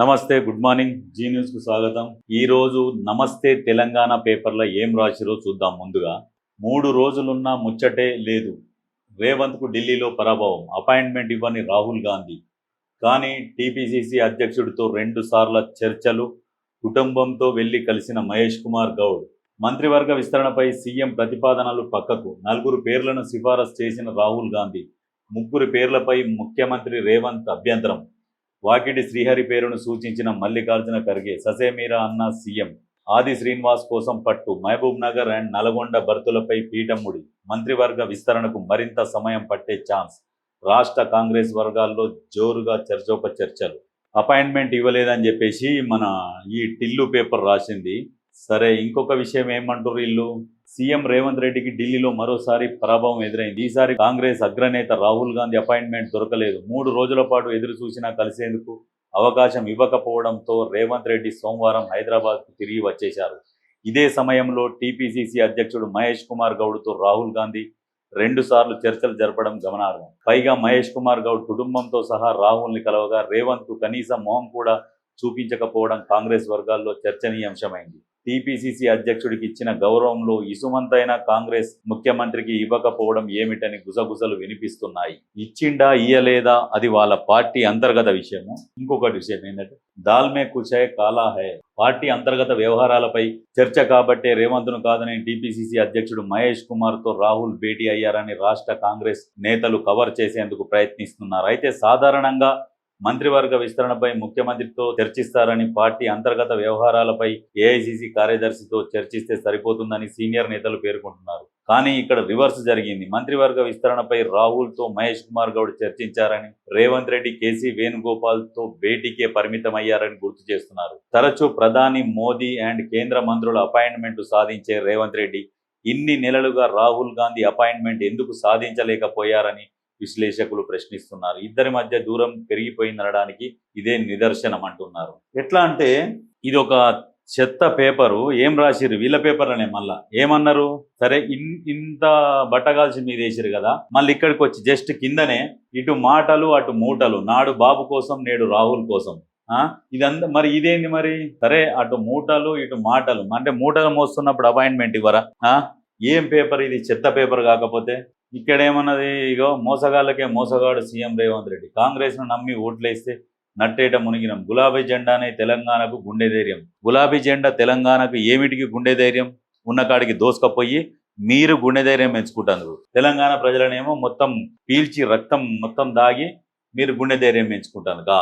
నమస్తే good morning. G న్యూస్కు స్వాగతం. ఈ రోజు నమస్తే తెలంగాణ పేపర్లో ఏం రాసిరో చూద్దాం ముందుగా. మూడు రోజులున్న ముచ్చటే లేదు. రేవంత్కు ఢిల్లీలో పరాభవం. అపాయింట్మెంట్ ఇవ్వని రాహుల్ గాంధీ. కానీ టీపీసీసీ అధ్యక్షుడితో రెండు సార్ల చర్చలు కుటుంబంతో వెళ్ళి కలిసిన మహేష్ కుమార్ గౌడ్. మంత్రివర్గ విస్తరణపై సీఎం ప్రతిపాదనలు పక్కకు. నలుగురు పేర్లను సిఫారసు చేసిన రాహుల్ గాంధీ ముగ్గురు పేర్లపై ముఖ్యమంత్రి రేవంత్ అభ్యంతరం. వాకిటి శ్రీహరి పేరును సూచించిన మల్లికార్జున ఖర్గే ససేమీరా అన్న సీఎం ఆది శ్రీనివాస్ కోసం పట్టు మహబూబ్ నగర్ అండ్ నల్గొండ బర్తులపై పీఠముడి మంత్రివర్గ విస్తరణకు మరింత సమయం పట్టే ఛాన్స్ రాష్ట్ర కాంగ్రెస్ వర్గాల్లో జోరుగా చర్చోప చర్చలు. అపాయింట్మెంట్ ఇవ్వలేదని చెప్పేసి మన ఈ టిల్లు పేపర్ రాసింది. సరే ఇంకొక విషయం ఏమంటారు వీళ్ళు సీఎం రేవంత్ రెడ్డికి ఢిల్లీలో మరోసారి పరాభవం ఎదురైంది. ఈసారి కాంగ్రెస్ అగ్రనేత రాహుల్ గాంధీ అపాయింట్మెంట్ దొరకలేదు. మూడు రోజుల పాటు ఎదురు చూసినా కలిసేందుకు అవకాశం ఇవ్వకపోవడంతో రేవంత్ రెడ్డి సోమవారం హైదరాబాద్కు తిరిగి వచ్చేశారు. ఇదే సమయంలో టీపీసీసీ అధ్యక్షుడు మహేష్ కుమార్ గౌడ్తో రాహుల్ గాంధీ రెండుసార్లు చర్చలు జరపడం గమనార్హం. పైగా మహేష్ కుమార్ గౌడ్ కుటుంబంతో సహా రాహుల్ని కలవగా రేవంత్కు కనీసం మొహం కూడా చూపించకపోవడం కాంగ్రెస్ వర్గాల్లో చర్చనీయాంశమైంది. టీపీసీసీ అధ్యక్షుడికి ఇచ్చిన గౌరవంలో ఇసుమంతైన కాంగ్రెస్ ముఖ్యమంత్రికి ఇవ్వకపోవడం ఏమిటని గుసగుసలు వినిపిస్తున్నాయి. ఇచ్చిండా ఇయ్యలేదా? అది వాళ్ళ పార్టీ అంతర్గత విషయము. ఇంకొకటి విషయం ఏంటంటే దాల్మే కుచే కాలా హే. పార్టీ అంతర్గత వ్యవహారాలపై చర్చ కాబట్టే రేవంత్ను కాదని టీపీసీసీ అధ్యక్షుడు మహేష్ కుమార్తో రాహుల్ భేటీ అయ్యారని రాష్ట్ర కాంగ్రెస్ నేతలు కవర్ చేసేందుకు ప్రయత్నిస్తున్నారు. అయితే సాధారణంగా మంత్రివర్గ విస్తరణపై ముఖ్యమంత్రితో చర్చిస్తారని పార్టీ అంతర్గత వ్యవహారాలపై ఏఐసిసి కార్యదర్శితో చర్చిస్తే సరిపోతుందని సీనియర్ నేతలు పేర్కొంటున్నారు. కానీ ఇక్కడ రివర్స్ జరిగింది. మంత్రివర్గ విస్తరణపై రాహుల్తో మహేష్ కుమార్ గౌడ్ చర్చించారని రేవంత్ రెడ్డి కేసీ వేణుగోపాల్తో భేటీకే పరిమితమయ్యారని గుర్తు చేస్తున్నారు. తరచూ ప్రధాని మోదీ అండ్ కేంద్ర మంత్రుల అపాయింట్మెంట్ సాధించే రేవంత్ రెడ్డి ఇన్ని నెలలుగా రాహుల్ గాంధీ అపాయింట్మెంట్ ఎందుకు సాధించలేకపోయారని విశ్లేషకులు ప్రశ్నిస్తున్నారు. ఇద్దరి మధ్య దూరం పెరిగిపోయిందనడానికి ఇదే నిదర్శనం అంటున్నారు. ఎట్లా అంటే ఇది ఒక చెత్త పేపరు ఏం రాసిరు వీళ్ళ పేపర్లనే మళ్ళా. ఏమన్నారు? సరే ఇన్ ఇంత బట్టగాల్సి మీద వేసిరు కదా. మళ్ళీ ఇక్కడికి వచ్చి జస్ట్ కిందనే ఇటు మాటలు అటు మూటలు. నాడు బాబు కోసం నేడు రాహుల్ కోసం. ఆ? ఇదంతా మరి ఇదేంది మరి? సరే అటు మూటలు ఇటు మాటలు. అంటే మూటలు మోస్తున్నప్పుడు అపాయింట్మెంట్ ఇవ్వరా? ఆ? ఏం పేపర్ ఇది? చెత్త పేపర్ కాకపోతే? ఇక్కడ ఏమన్నది ఇగో మోసగాళ్ళకే మోసగాడు సీఎం రేవంత్ రెడ్డి. కాంగ్రెస్ను నమ్మి ఓట్లేస్తే నట్టేట మునిగినం. గులాబీ జెండానే తెలంగాణకు గుండె ధైర్యం. గులాబీ జెండా తెలంగాణకు ఏమిటికి గుండె ధైర్యం? ఉన్న కాడికి దోసుకపోయి మీరు గుండె ధైర్యం పెంచుకుంటారు తెలంగాణ ప్రజలనేమో మొత్తం పీల్చి రక్తం మొత్తం దాగి మీరు గుండె ధైర్యం పెంచుకుంటారు కా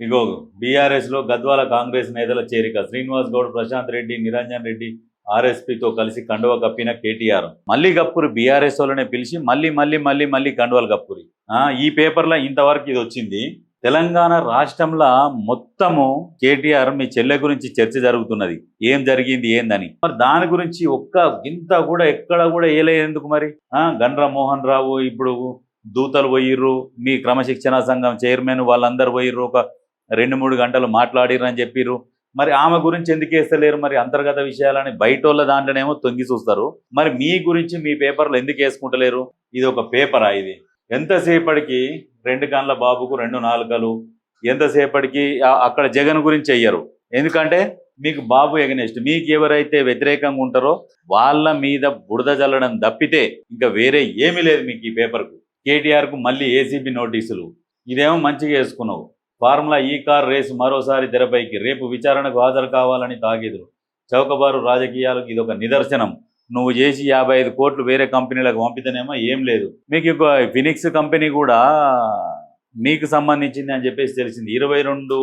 ఇగో బీఆర్ఎస్లో గద్వాల కాంగ్రెస్ నేతల చేరిక. శ్రీనివాస్ గౌడ్ ప్రశాంత్ రెడ్డి నిరంజన్ రెడ్డి ఆర్ఎస్పీతో కలిసి కండువ కప్పిన కేటీఆర్. మళ్ళీ గప్పురి బీఆర్ఎస్ వాళ్ళనే పిలిచి మళ్ళీ మళ్ళీ మళ్ళీ మళ్ళీ కండువలు కప్పురి. ఆ, ఈ పేపర్లో ఇంతవరకు ఇది వచ్చింది. తెలంగాణ రాష్ట్రంలో మొత్తము కేటీఆర్ మీ చెల్లె గురించి చర్చ జరుగుతున్నది. ఏం జరిగింది ఏందని. మరి దాని గురించి ఒక్క గింత కూడా ఎక్కడ కూడా ఏలేందుకు మరి? ఆ గండ్ర మోహన్ రావు ఇప్పుడు దూతలు పోయిర్రు మీ క్రమశిక్షణ సంఘం చైర్మన్ వాళ్ళందరూ పోయిర్రు ఒక రెండు మూడు గంటలు మాట్లాడిర్రు అని చెప్పిర్రు. మరి ఆమె గురించి ఎందుకు వేస్తలేరు? మరి అంతర్గత విషయాలని బయట వాళ్ళ దాంట్లోనేమో తొంగి చూస్తారు. మరి మీ గురించి మీ పేపర్లు ఎందుకు వేసుకుంటలేరు? ఇది ఒక పేపరా ఇది? ఎంతసేపటికి రెండు కళ్ళ బాబుకు రెండు నాలుకలు? ఎంతసేపటికి అక్కడ జగన్ గురించి చెయ్యరు? ఎందుకంటే మీకు బాబు ఎగనెస్ట్. మీకు ఎవరైతే వ్యతిరేకంగా ఉంటారో వాళ్ళ మీద బుడద జల్లడం తప్పితే ఇంకా వేరే ఏమీ లేదు మీకు ఈ పేపర్కు. కేటీఆర్కు మళ్ళీ ఏసీబీ నోటీసులు. ఇదేమో మంచిగా వేసుకున్నావు. ఫార్ములా ఈ కార్ రేసు మరోసారి తెరపైకి రేపు విచారణకు హాజరు కావాలని తాగిదురు. చౌకబారు రాజకీయాలకు ఇది ఒక నిదర్శనం. నువ్వు చేసి యాభై ఐదు కోట్లు వేరే కంపెనీలకు పంపితేనేమో ఏం లేదు. మీకు ఇక ఫినిక్స్ కంపెనీ కూడా మీకు సంబంధించింది అని చెప్పేసి తెలిసింది. ఇరవై రెండు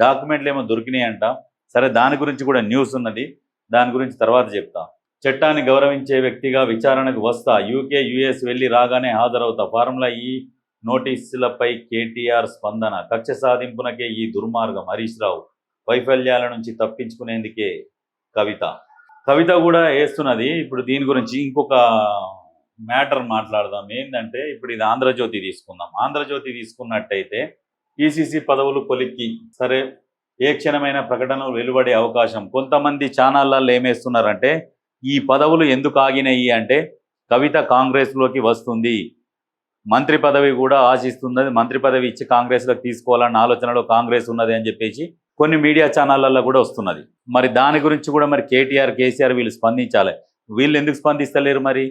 డాక్యుమెంట్లు ఏమో దొరికినాయంట. సరే దాని గురించి కూడా న్యూస్ ఉన్నది. దాని గురించి తర్వాత చెప్తా. చట్టాన్ని గౌరవించే వ్యక్తిగా విచారణకు వస్తా. యూకే యుఎస్ వెళ్ళి రాగానే హాజరవుతా. ఫార్ములా ఈ నోటీసులపై కేటీఆర్ స్పందన కక్ష సాధింపునకే ఈ దుర్మార్గం హరీష్ రావు వైఫల్యాల నుంచి తప్పించుకునేందుకే కవిత. కవిత కూడా వేస్తున్నది ఇప్పుడు దీని గురించి ఇంకొక మ్యాటర్ మాట్లాడదాం. ఏంటంటే ఇప్పుడు ఇది ఆంధ్రజ్యోతి తీసుకుందాం. ఆంధ్రజ్యోతి తీసుకున్నట్టయితే ఈసీసీ పదవులు కొలిక్కి సరే ఏ క్షణమైన ప్రకటనలు వెలువడే అవకాశం. కొంతమంది ఛానళ్ళల్లో ఏమేస్తున్నారంటే ఈ పదవులు ఎందుకు ఆగినాయి అంటే కవిత కాంగ్రెస్లోకి వస్తుంది. మంత్రి పదవి కూడా ఆశిస్తున్నది. మంత్రి పదవి ఇచ్చి కాంగ్రెస్లోకి తీసుకోవాలన్న ఆలోచనలో కాంగ్రెస్ ఉన్నది అని చెప్పేసి కొన్ని మీడియా ఛానళ్ళల్లో కూడా వస్తున్నది. మరి దాని గురించి కూడా మరి కేటీఆర్ కేసీఆర్ వీళ్ళు స్పందించాలి. వీళ్ళు ఎందుకు స్పందిస్తలేరు మరి?